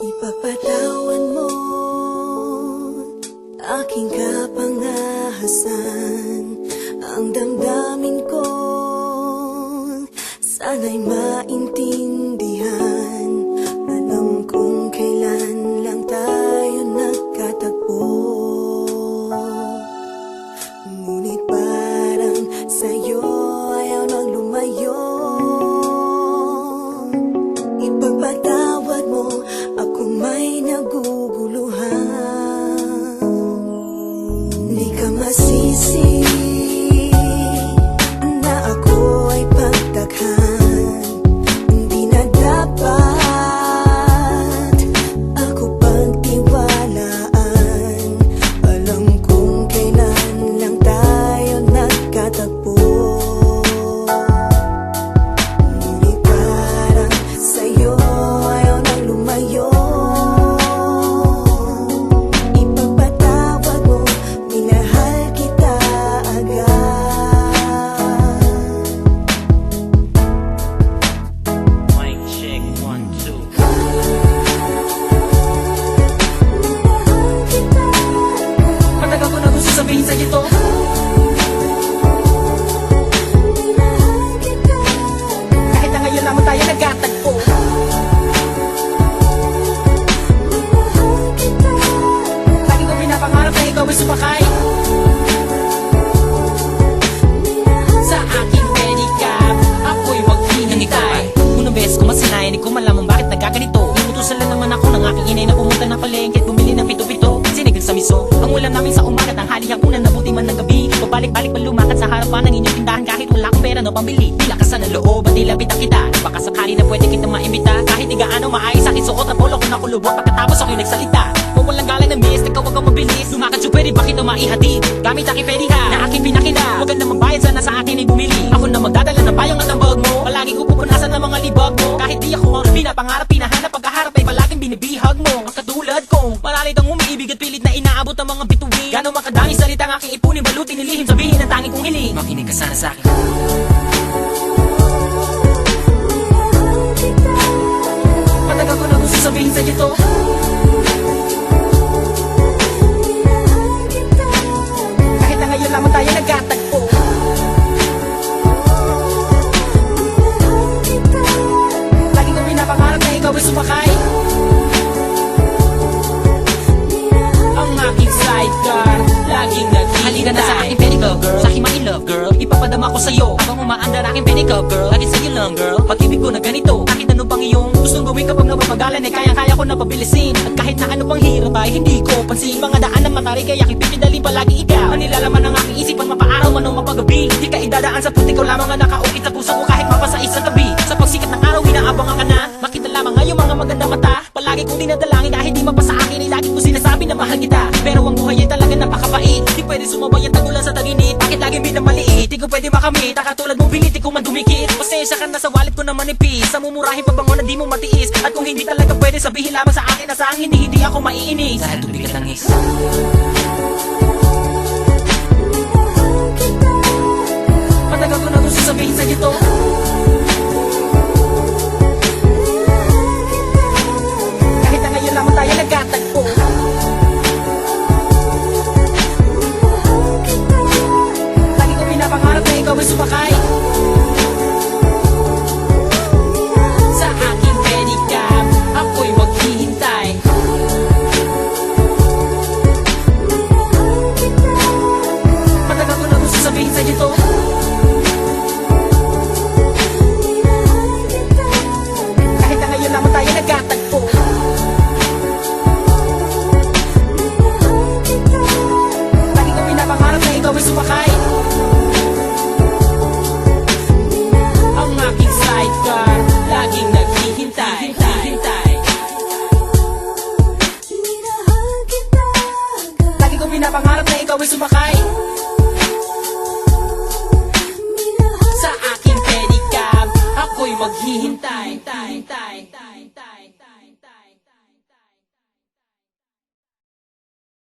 Ipapatawan mo aking kapangahasan sana'y maintindihan sumakay Sa aking pedicab Ako'y maghihintay Unang beses ko masinayan Di ko malaman bakit nagkaganito. Inutusan lang naman ako ng aking inay Na pumunta ng palengke bumili ng pito-pito. Sinigang sa miso Ang ulam namin sa umaga Tanghali hapunan Nabuti man ng gabi. Pabalik-balik pa lumakad sa harapan ng inyong tindahan Kahit wala akong pera no pambili. Di lakasan ng loob at nilapitan kita. Baka sakali na pwede kita maimbita Kahit di gaano maayos aking suot Ang polo ko na kulubot Pagkatapos ako'y nagsalita. Kung walang galang ng miss Ikaw wag kang mabilis maihatid. Gamit aking pediha Na aking pinakita. Huwag ka na magbayad sana sa akin ay bumili. Ako na magdadala ng payong at ng bag mo. Palagi ko pupunasan ng mga libag mo. Kahit di ako ang pinapangarap Pinahanap pagkaharap ay palaging binibihag mo. Ang katulad kong Malalit ang umiibig at pilit na inaabot ang mga bituin. Gano'ng makadami salita ang aking ipunin Balutin nilihim sabihin ang tanging kong hiling. Makinig ka sana sa akin. Matagal ko na gusto sabihin sa to pinapangarap na ikaw ay sumakay. Ang aking sidecar Laging naghihintay Halika na sa aking pedicab girl Sa aking my love girl. Ipapadama ko sa'yo. Habang umaandar aking pedicab girl Lagi sa'yo lang girl. Pag-ibig ko na ganito. Kahit ano pang iyong Gustong gawin kapag napapagalan Ay kaya-kaya ko na pabilisin. At kahit na ano pang hirap ay hindi ko pansin. Mga daan ng matari Kaya aking pipidalin palagi ikaw. Ang nilalaman ng aking isipan Mapaaraw man o mapagabi. Di ka idadaan sa puti ko lamang ang nakaukit sa puso ko Kahit mapasais ang tabi. Sa pagsikat sumabay ang tagulan sa taginit. Bakit laging binamaliit Di ko pwede makamit. Katulad mong biniti ko man dumikit Pasensya ka na sa wallet ko na manipis. Sa mumurahin pabango na di mo matiis. At kung hindi talaga pwede sabihin lamang sa akin Na sa angin hindi ako maiinis. Dahil tubig at langis Matagal ko na gusto sabihin sa to Maghihintay. Matagal ko na gusto sabihin sa to. Kahit na ngayon lamang tayo nagkatagpo Lagi ko pinapangarap na ikaw ay sumakay sa pangarap na ikaw ay sumakay. Sa aking pedicab, ako'y maghihintay.